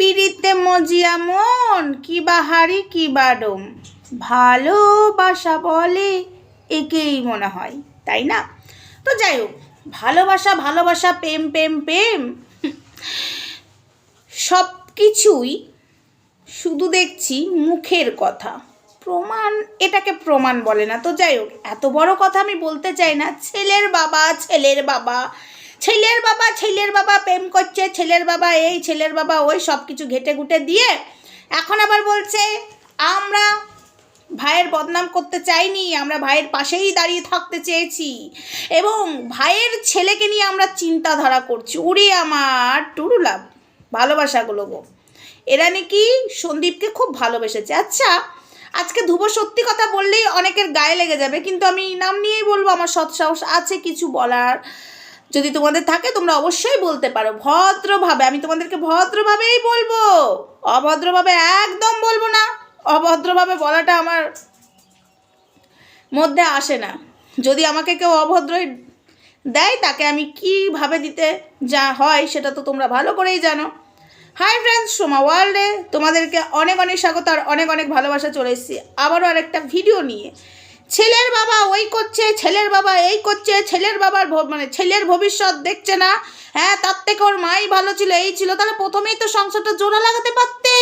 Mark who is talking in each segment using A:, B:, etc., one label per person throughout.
A: পিড়িতে মজিয়া মন, কি বাহারি কি বাডম ভালোবাসা বলে একেই মনে হয়, তাই না? তো যাই হোক, ভালোবাসা ভালোবাসা, প্রেম প্রেম প্রেম, সব কিছুই শুধু দেখছি মুখের কথা। প্রমাণ, এটাকে প্রমাণ বলে না। তো যাই হোক, এত বড় কথা আমি বলতে চাই না, ছেলের বাবা ছেলের বাবা। ছেলের বাবা ছেলের বাবা প্রেম করছে, ছেলের বাবা এই, ছেলের বাবা ওই সব কিছু ঘেটে ঘুটে দিয়ে এখন আবার বলছে, আমরা ভাইয়ের বদনাম করতে চাইনি, আমরা ভাইয়ের পাশেই দাঁড়িয়ে থাকতে চেয়েছি এবং ভাইয়ের ছেলেকে নিয়ে আমরা চিন্তাধারা করছি। উড়ি আমার টুরুলাভ, ভালোবাসাগুলো গো। এরা নাকি সন্দীপকে খুব ভালোবেসেছে। আচ্ছা আজকে ধ্রুব সত্যি কথা বললেই অনেকের গায়ে লেগে যাবে, কিন্তু আমি নাম নিয়েই বলব, আমার সৎ সাহস আছে কিছু বলার। যদি তোমাদের থাকে, তোমরা অবশ্যই বলতে পারো। ভদ্রভাবে, আমি তোমাদেরকে ভদ্রভাবেই বলব। অভদ্রভাবে একদম বলব না। অভদ্রভাবে বলাটা আমার মধ্যে আসে না। যদি আমাকে কেউ অভদ্রই দেয়, তাকে আমি কীভাবে দিতে যা হয়, সেটা তো তোমরা ভালো করেই জানো। হাই ফ্রেন্ডস, সোমা ওয়ার্ল্ডে তোমাদেরকে অনেক অনেক স্বাগত আর অনেক অনেক ভালোবাসা চলে এসেছি। আবারও আরেকটা ভিডিও নিয়ে। ছেলের বাবা ওই করছে, ছেলের বাবা এই করছে, ছেলের বাবার মানে ছেলের ভবিষ্যৎ দেখছে না। হ্যাঁ তার থেকে ওর মাই ভালো ছিল, এই ছিল। তাহলে প্রথমেই তো সংসারটা জোড়া লাগাতে পারতে।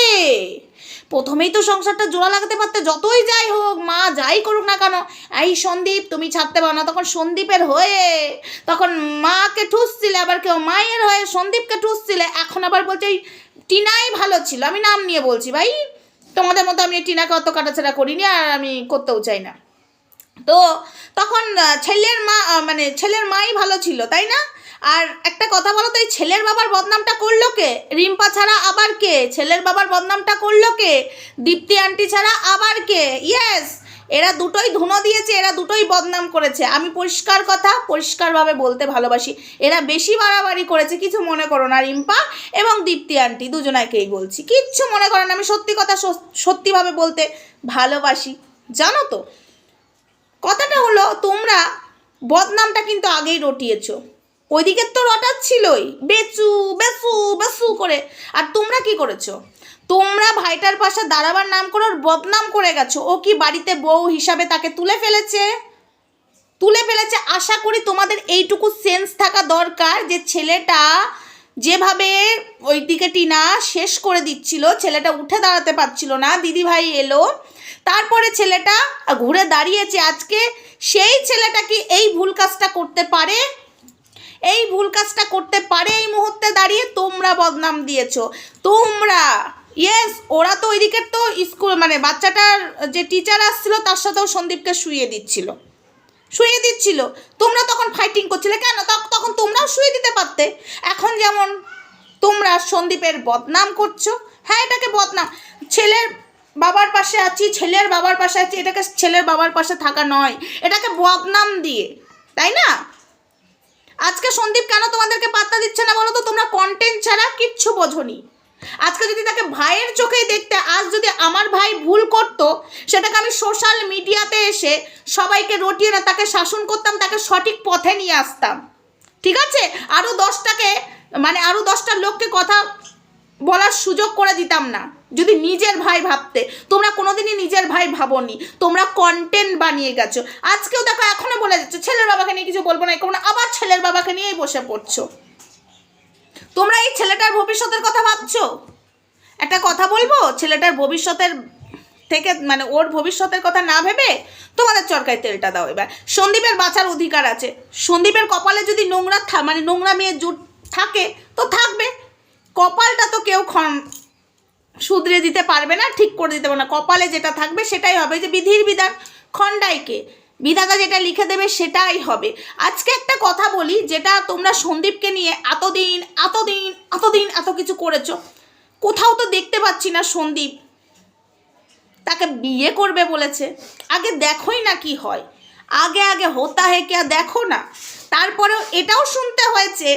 A: প্রথমেই তো সংসারটা জোড়া লাগাতে পারতে, যতই যাই হোক, মা যাই করুক না কেন, এই সন্দীপ তুমি ছাড়তে পারো না। তখন সন্দীপের হয়ে, তখন মাকে ঠুসছিলে আবার কেউ মায়ের হয়ে সন্দীপকে ঠুসছিলে এখন আবার বলছে টিনাই ভালো ছিল। আমি নাম নিয়ে বলছি, ভাই, তোমাদের মতো আমি টিনাকে অত কাটাছেড়া করিনি আর আমি করতেও চাই না। তো তখন ছেলের মা মানে ছেলের মাই ভালো ছিল, তাই না? আর একটা কথা বলো তো, এই ছেলের বাবার বদনামটা করল কে? রিম্পা ছাড়া আবার কে? ছেলের বাবার বদনামটা করল কে? দীপ্তি আন্টি ছাড়া আবার কে? ইয়েস এরা দুটোই ধুনো দিয়েছে, এরা দুটোই বদনাম করেছে। আমি পরিষ্কার কথা, পরিষ্কারভাবে বলতে ভালোবাসি। এরা বেশি বাড়াবাড়ি করেছে, কিছু মনে করো না, রিম্পা এবং দীপ্তি আন্টি, দুজনাকেই বলছি। কিচ্ছু মনে করো না, আমি সত্যি কথা সত্যিভাবে বলতে ভালোবাসি। জানো তো? কথাটা হলো, তোমরা বদনামটা কিন্তু আগেই রটিয়েছো। ওইদিকে তো রটাচ্ছিলই, বেচু বেচু বেচু করে। আর তোমরা কি করেছ? তোমরা ভাইটার পাশে দাঁড়াবার নাম করে ওর বদনাম করে গেছো। ও কি বাড়িতে বউ হিসাবে তাকে তুলে ফেলেছে? তুলে ফেলেছে আশা করি তোমাদের এইটুকু সেন্স থাকা দরকার যে ছেলেটা যেভাবে ওইদিকে টিনা শেষ করে দিচ্ছিল, ছেলেটা উঠে দাঁড়াতে পারছিল না। দিদি ভাই এলো তারপরে ছেলেটা ঘুরে দাঁড়িয়েছে আজকে, সেই ছেলেটা কি এই ভুল কাজটা করতে পারে? এই ভুল কাজটা করতে পারে এই মুহূর্তে দাঁড়িয়ে? তোমরা বদনাম দিয়েছ। তোমরা ইয়েস ওরা তো ওইদিকের তো স্কুল মানে বাচ্চাটার যে টিচার আসছিল, তার সাথেও সন্দীপকে শুয়ে দিচ্ছিল। শুয়ে দিচ্ছিল। তোমরা তখন ফাইটিং করছিলে কেন? তখ- তখন তোমরাও শুয়ে দিতে পারতে। এখন যেমন তোমরা সন্দীপের বদনাম করছ হ্যাঁ এটাকে বদনাম, ছেলের বাবার পাশে আছি, ছেলের বাবার পাশে আছি, এটাকে ছেলের বাবার পাশে থাকা নয়। এটাকে বদনাম দিয়ে, তাই না? আজকে সন্দীপ কেন তোমাদেরকে পাত্তা দিচ্ছে না বলো তো? তোমরা কন্টেন্ট ছাড়া কিচ্ছু বোঝনি। আজকে যদি তাকে ভাইয়ের চোখেই দেখতে, আজ যদি আমার ভাই ভুল করতো, সেটাকে আমি সোশ্যাল মিডিয়াতে এসে সবাইকে রটিয়ে না, তাকে শাসন করতাম, তাকে সঠিক পথে নিয়ে আসতাম। ঠিক আছে? আরও দশটাকে মানে আরও দশটা লোককে কথা বলার সুযোগ করে দিতাম না। যদি নিজের ভাই ভাবতে, তোমরা কোনোদিনই নিজের ভাই ভাবোনি, তোমরা কন্টেন্ট বানিয়ে গেছো। আজকেও দেখো, এখনও বলে যাচ্ছ, ছেলের বাবাকে নিয়ে কিছু বলব না, এই আবার ছেলের বাবাকে নিয়েই বসে পড়ছো। তোমরা এই ছেলেটার ভবিষ্যতের কথা ভাবছ? একটা কথা বলব, ছেলেটার ভবিষ্যতের থেকে মানে ওর ভবিষ্যতের কথা না ভেবে তোমাদের চরকায় তেলটা দাও এবার। সন্দীপের বাঁচার অধিকার আছে। সন্দীপের কপালে যদি নোংরা মানে নোংরা মেয়ে জুট থাকে, তো থাকবে। কপালটা তো কেউ শুধরে দিতে পারবে না, ঠিক করে দিতে পারবে না। কপালে যেটা থাকবে সেটাই হবে। যে বিধির বিধান, খণ্ডাইকে, বিধাতা যেটা লিখে দেবে সেটাই হবে। আজকে একটা কথা বলি, যেটা তোমরা সন্দীপকে নিয়ে এতদিন এতদিন এতদিন এত কিছু করেছ, কোথাও তো দেখতে পাচ্ছি না সন্দীপ। তাকে বিয়ে করবে বলেছে। আগে দেখোই না কি হয়। আগে আগে হোতা হে কে দেখো না। তারপরেও এটাও শুনতে হয়েছে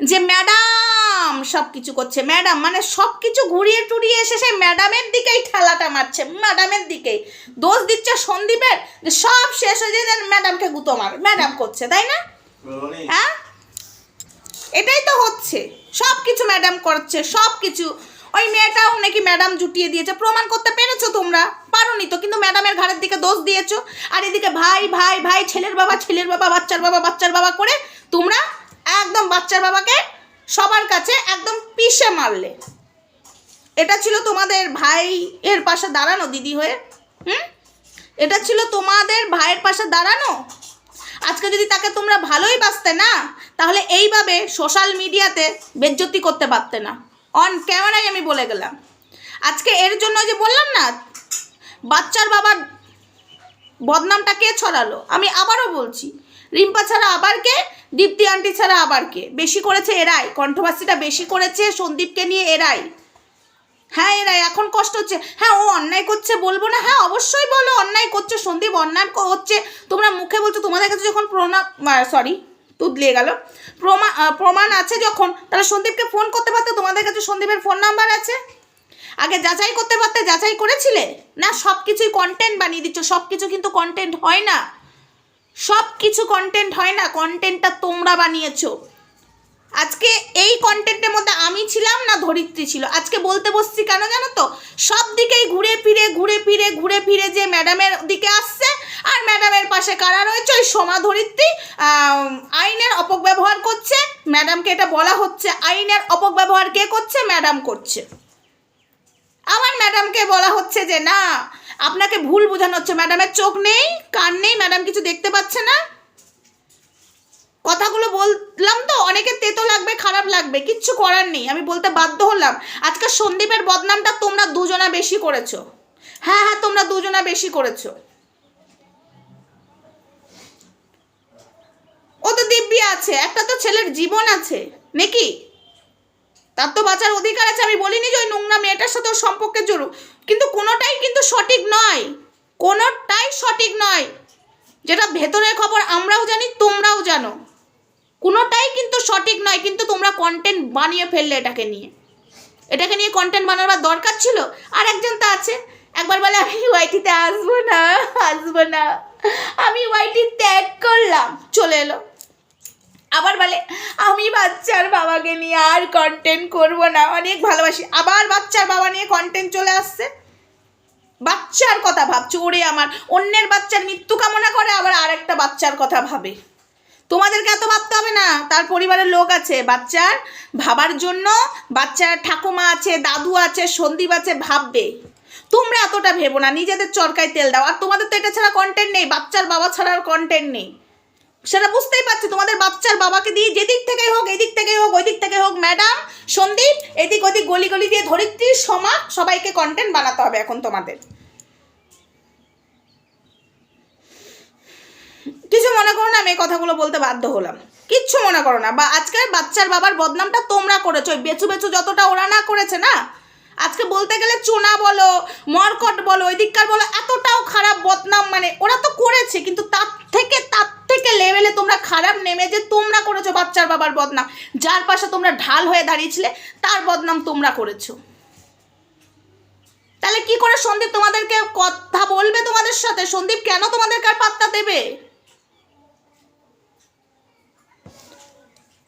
A: যে ম্যাডাম সব কিছু করছে ম্যাডাম মানে সব কিছু ঘুরিয়ে টুরিয়ে এসে সেই ম্যাডামের দিকেই ঠেলাটা মারছে ম্যাডামের দিকেই। দোষ দিচ্ছে সন্দীপের যে সব শেষ হয়ে যায় ম্যাডামকে গুতো মার। ম্যাডাম করছে তাই না? হ্যাঁ? এটাই তো হচ্ছে। সব কিছু ম্যাডাম করছে সব কিছু ওই মেয়েটাও নাকি ম্যাডাম জুটিয়ে দিয়েছে। প্রমাণ করতে পেরেছ তোমরা? পারোনি তো কিন্তু ম্যাডামের ঘাড়ের দিকে দোষ দিয়েছ। আর এদিকে ভাই ভাই ভাই ছেলের বাবা ছেলের বাবা বাচ্চার বাবা বাচ্চার বাবা করে তোমরা একদম বাচ্চার বাবাকে সবার কাছে একদম পিষে মারলে। এটা ছিল তোমাদের ভাই এর পাশে দাঁড়ানো, দিদি হয়ে। হুম? এটা ছিল তোমাদের ভাইয়ের পাশে দাঁড়ানো? আজকে যদি তাকে তোমরা ভালোই বাসতে না, তাহলে এইভাবে সোশ্যাল মিডিয়াতে বেজ্জতি করতে পারতে না। অন ক্যামেরায় আমি বলে গেলাম। আজকে এর জন্য যে বললাম না, বাচ্চার বাবার বদনামটা কে ছড়ালো? আমি আবারও বলছি, রিম্পা ছাড়া আবার কে দীপ্তি আন্টি ছাড়া আবার কে? বেশি করেছে এরাই। কণ্ঠবাসীটা বেশি করেছে সন্দীপকে নিয়ে এরাই। হ্যাঁ এরাই। এখন কষ্ট হচ্ছে। হ্যাঁ ও অন্যায় করছে বলব না? হ্যাঁ অবশ্যই বলো, অন্যায় করছে, সন্দীপ অন্যায় হচ্ছে। তোমরা মুখে বলছো, তোমাদের কাছে যখন প্রণাম সরি তুদলিয়ে গেল। প্রমাণ প্রমাণ আছে যখন, তাহলে সন্দীপকে ফোন করতে পারতো? তোমাদের কাছে সন্দীপের ফোন নাম্বার আছে? আগে যাচাই করতে পারতে? যাচাই করেছিলে? না সব কিছুই কন্টেন্ট বানিয়ে দিচ্ছ। সব কিছু কিন্তু কন্টেন্ট হয় না। সব কিছু কন্টেন্ট হয় না কন্টেন্টটা তোমরা বানিয়েছো। আজকে এই কন্টেন্টের মধ্যে আমি ছিলাম না ধরিত্রী ছিল? আজকে বলতে বসছি কেন জানো তো? সব দিকেই ঘুরে ফিরে ঘুরে ফিরে ঘুরে ফিরে যে ম্যাডামের দিকে আসছে, আর ম্যাডামের পাশে কারা রয়েছে? ওই সোমা ধরিত্রী আইনের অপব্যবহার করছে। ম্যাডামকে এটা বলা হচ্ছে, আইনের অপব্যবহার কে করছে? ম্যাডাম করছে। আমার ম্যাডামকে বলা হচ্ছে যে, না আপনাকে ভুল বোঝানো হচ্ছে। ম্যাডামের চোখ নেই, কান নেই, ম্যাডাম কিছু দেখতে পাচ্ছে না। কথাগুলো বললাম তো, অনেকে তেতো লাগবে, খারাপ লাগবে, কিচ্ছু করার নেই। আমি বলতে বাধ্য হলাম। আজকে সন্দীপের বদনামটা তোমরা দুজনা বেশি করেছ। হ্যাঁ হ্যাঁ তোমরা দুজনা বেশি করেছ। ও তো দিব্যি আছে, একটা তো ছেলের জীবন আছে। নাকি? তার তো বাঁচার অধিকার আছে, আমি বলিনি যে ওই নোংরা মেয়েটার সাথে ওর সম্পর্কে জড়ো। কিন্তু কোনোটাই কিন্তু সঠিক নয়। কোনোটাই সঠিক নয়। যেটা ভেতরের খবর আমরাও জানি, তোমরাও জানো। কোনোটাই কিন্তু সঠিক নয়, কিন্তু তোমরা কন্টেন্ট বানিয়ে ফেললে এটাকে নিয়ে। এটাকে নিয়ে কন্টেন্ট বানাবার দরকার ছিল, আর একজন তো আছে। একবার বলে, আমি ওয়াইটিতে আসব না আসব না। আমি ওয়াইটি ত্যাগ করলাম, চলে এলো। আবার বলে, আমি বাচ্চার বাবাকে নিয়ে আর কন্টেন্ট করব না। অনেক ভালোবাসি। আবার বাচ্চার বাবা নিয়ে কন্টেন্ট চলে আসছে। বাচ্চার কথা ভাবছ? ওরে আমার, অন্যের বাচ্চার মৃত্যু কামনা করে আবার আর একটা বাচ্চার কথা ভাবে। তোমাদেরকে এত ভাবতে হবে না। তার পরিবারের লোক আছে। বাচ্চার ভাবার জন্য বাচ্চার ঠাকুমা আছে, দাদু আছে, সন্দীপ আছে, ভাববে। তোমরা এতটা ভেবো না। নিজেদের চরকায় তেল দাও। আর তোমাদের তো এটা ছাড়া কন্টেন্ট নেই। বাচ্চার বাবা ছাড়া আর কন্টেন্ট নেই। সেটা বুঝতেই পারছি, তোমাদের বাচ্চার বাবাকে দিয়ে যেদিক থেকেই হোক, এদিক থেকেই হোক ওই দিক থেকে হোক ম্যাডাম সন্দীপ, এদিক ওদিক গলি গলি দিয়ে ধরিত্রী, সমা, সবাইকে কন্টেন্ট বানাতে হবে এখন তোমাদের। কিছু মনে করো না, আমি এই কথাগুলো বলতে বাধ্য হলাম। কিচ্ছু মনে করো না, বা আজকে বাচ্চার বাবার বদনামটা তোমরা করেছ ওই বেচু বেচু যতটা ওরা না করেছে না? আজকে বলতে গেলে চোনা বলো, মরকট বলো ওই দিককার বলো, এতটাও খারাপ বদনাম মানে ওরা তো করেছে, কিন্তু তার থেকে তার থেকে লেভেলে তোমরা খারাপ নেমে যে তোমরা করেছ বাচ্চার বাবার বদনাম, যার পাশে তোমরা ঢাল হয়ে দাঁড়িয়েছিলে, তার বদনাম তোমরা করেছ। তাহলে কি করে সন্দীপ তোমাদেরকে কথা বলবে তোমাদের সাথে? সন্দীপ কেন তোমাদেরকে আর পাত্তা দেবে?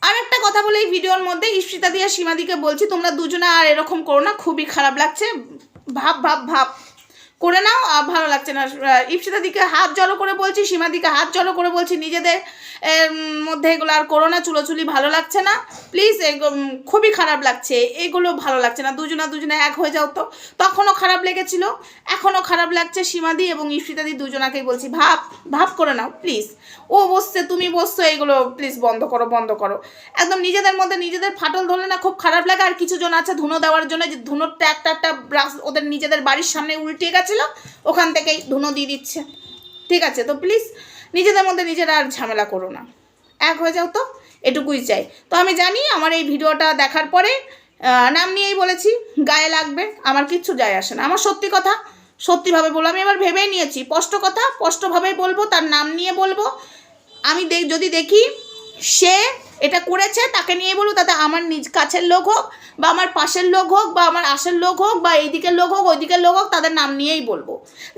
A: আর একটা কথা বলে, এই ভিডিওর মধ্যে ইস্পিতা দিয়া সীমাদিকে বলছি, তোমরা দুজনে আর এরকম করো না, খুবই খারাপ লাগছে। ভাব ভাব ভাব। করে নাও ভালো লাগছে না। ইপসিতা দিকে হাত জড়ো করে বলছি সীমাদিকে হাত জড়ো করে বলছি, নিজেদের মধ্যে এগুলো আর করো না, চুলোচুলি ভালো লাগছে না। প্লিজ খুবই খারাপ লাগছে, এগুলো ভালো লাগছে না। দুজনা দুজনে এক হয়ে যাও তো। তখনও খারাপ লেগেছিল, এখনও খারাপ লাগছে সীমাদি এবং ইপসিতাদি দুজনাকেই বলছি, ভাব ভাব করে নাও প্লিজ ও বসছে, তুমি বসছো, এগুলো প্লিজ বন্ধ করো বন্ধ করো। একদম নিজেদের মধ্যে নিজেদের ফাটল ধরলে না খুব খারাপ লাগে, আর কিছু জন আছে ধুনো দেওয়ার জন্য, যে ধুনোরটা একটা একটা ব্রাশ ওদের নিজেদের বাড়ির সামনে উল্টে গেছিল ওখান থেকেই ধুনো দিয়ে দিচ্ছে। ঠিক আছে, তো প্লিজ নিজেদের মধ্যে নিজেরা আর ঝামেলা করো না। এক হয়ে যাও তো, এটুকুই চাই। তো আমি জানি আমার এই ভিডিওটা দেখার পরে নাম নিয়েই বলেছি, গায়ে লাগবে, আমার কিচ্ছু যায় আসে না। আমার সত্যি কথা, সত্যিভাবে বলব, আমি এবার ভেবেই নিয়েছি, স্পষ্ট কথা, স্পষ্টভাবেই বলব, তার নাম নিয়ে বলব। আমি দেখ যদি দেখি সে এটা করেছে, তাকে নিয়ে বলব তাতে আমার নিজ কাছের লোক হোক, বা আমার পাশের লোক হোক, বা আমার আশের লোক হোক, বা এই দিকের লোক হোক ওই দিকের লোক হোক, তাদের নাম নিয়েই বলব।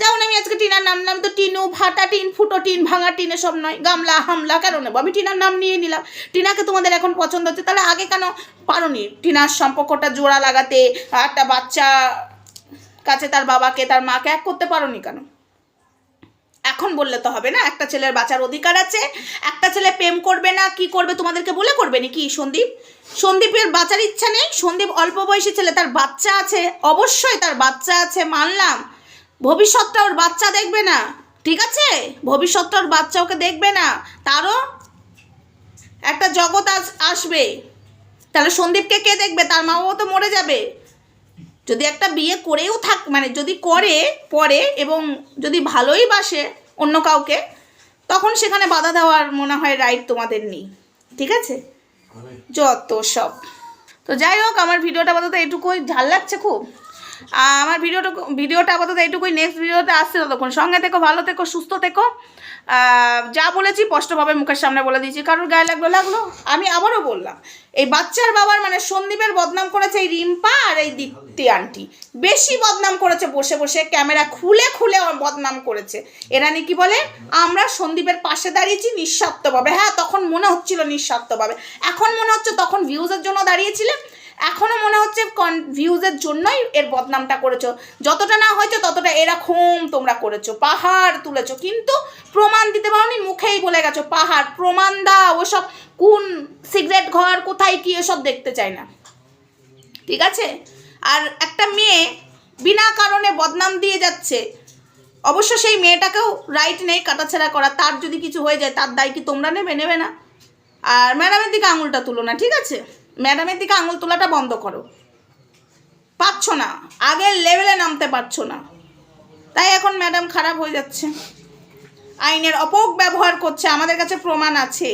A: যেমন আমি আজকে টিনার নাম নাম তো টিনু ফাটা টিন, ফুটো, টিন, ভাঙা, টিন, এসব নয়, গামলা, হামলা, কেন নেব? আমি টিনার নাম নিয়ে নিলাম। টিনাকে তোমাদের এখন পছন্দ হচ্ছে, তাহলে আগে কেন পারোনি? টিনার সম্পর্কটা জোড়া লাগাতে, একটা বাচ্চা কাছে তার বাবাকে, তার মাকে এক করতে পারোনি কেন? এখন বললে তো হবে না, একটা ছেলের বাঁচার অধিকার আছে, একটা ছেলে প্রেম করবে না, কি করবে, তোমাদেরকে বলে করবে নাকি সন্দীপ? সন্দীপের বাঁচার ইচ্ছা নেই, সন্দীপ অল্প বয়সী ছেলে, তার বাচ্চা আছে, অবশ্যই তার বাচ্চা আছে, মানলাম। ভবিষ্যৎটা ওর বাচ্চা দেখবে না, ঠিক আছে? ভবিষ্যৎটা ওর বাচ্চা ওকে দেখবে না, তারও একটা জগৎ আস- আসবে। তাহলে সন্দীপকে কে দেখবে? তার মা বাবা তো মরে যাবে। যদি একটা বিয়ে করেও থাক মানে যদি করে পরে এবং যদি ভালোই বাসে অন্য কাউকে তখন সেখানে বাধা দেওয়ার মনে হয় রাইট তোমাদের নেই। ঠিক আছে? যত সব। তো যাই হোক আমার ভিডিওটা আপাতত এটুকুই। ঝাল লাগছে খুব? আমার ভিডিওটা ভিডিওটা আপাতত এইটুকুই নেক্সট ভিডিওতে আসছে ততক্ষণ। সঙ্গে থেকো, ভালো থেকো, সুস্থ থেকো। যা বলেছি স্পষ্টভাবে মুখের সামনে বলে দিয়েছি। কারোর গায়ে লাগল লাগল? আমি আবারও বললাম, এই বাচ্চার বাবার মানে সন্দীপের বদনাম করেছে এই রিম্পা আর এই দীপ্তি আন্টি। বেশি বদনাম করেছে, বসে বসে ক্যামেরা খুলে খুলে বদনাম করেছে। এরা নাকি বলে? আমরা সন্দীপের পাশে দাঁড়িয়েছি নিঃস্বার্থভাবে। হ্যাঁ তখন মনে হচ্ছিল নিঃস্বার্থভাবে। এখন মনে হচ্ছে তখন ভিউজের জন্য দাঁড়িয়েছিলে। এখনও মনে হচ্ছে কন ভিউজের জন্যই এর বদনামটা করেছ। যতটা না হয়েছে ততটা এরকম তোমরা করেছ। পাহাড় তুলেছো। কিন্তু প্রমাণ দিতে পারোনি, মুখেই বলে গেছো, পাহাড়, প্রমাণ দাও, ওসব কোন সিগারেট ঘর, কোথায় কি, এসব দেখতে চায় না। ঠিক আছে? আর একটা মেয়ে বিনা কারণে বদনাম দিয়ে যাচ্ছে। অবশ্য সেই মেয়েটাকেও রাইট নেই কাটাছেড়া করা। তার যদি কিছু হয়ে যায়, তার দায় কি তোমরা নেবে? নেবে না। আর ম্যাডামের দিকে আঙুলটা তুলো না, ঠিক আছে? ম্যাডামের দিকে আঙুল তোলাটা বন্ধ করো। পাচ্ছ না। আগের লেভেলে নামতে পারছ না। তাই এখন ম্যাডাম খারাপ হয়ে যাচ্ছে। আইনের অপোক ব্যবহার করছে, আমাদের কাছে প্রমাণ আছে।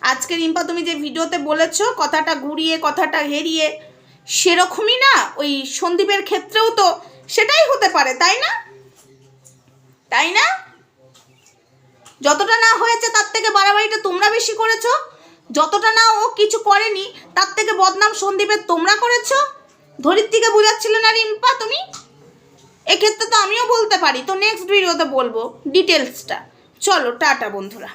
A: আজকে রিম্পা, তুমি যে ভিডিওতে বলেছ, কথাটা ঘুরিয়ে, কথাটা হেরিয়ে, সেরকমই না, ওই সন্দীপের ক্ষেত্রেও তো সেটাই হতে পারে, তাই না? তাই না? যতটা না হয়েছে, তার থেকে বাড়াবাড়িটা তোমরা বেশি করেছ। যতটা না ও কিছু করেনি, তার থেকে বদনাম সন্দীপের তোমরা করেছ? ধরিত্রীকে বোঝাচ্ছিলে না রিম্পা তুমি? এক্ষেত্রে তো আমিও বলতে পারি। তো নেক্সট ভিডিওতে বলব ডিটেলসটা চলো, টাটা বন্ধুরা।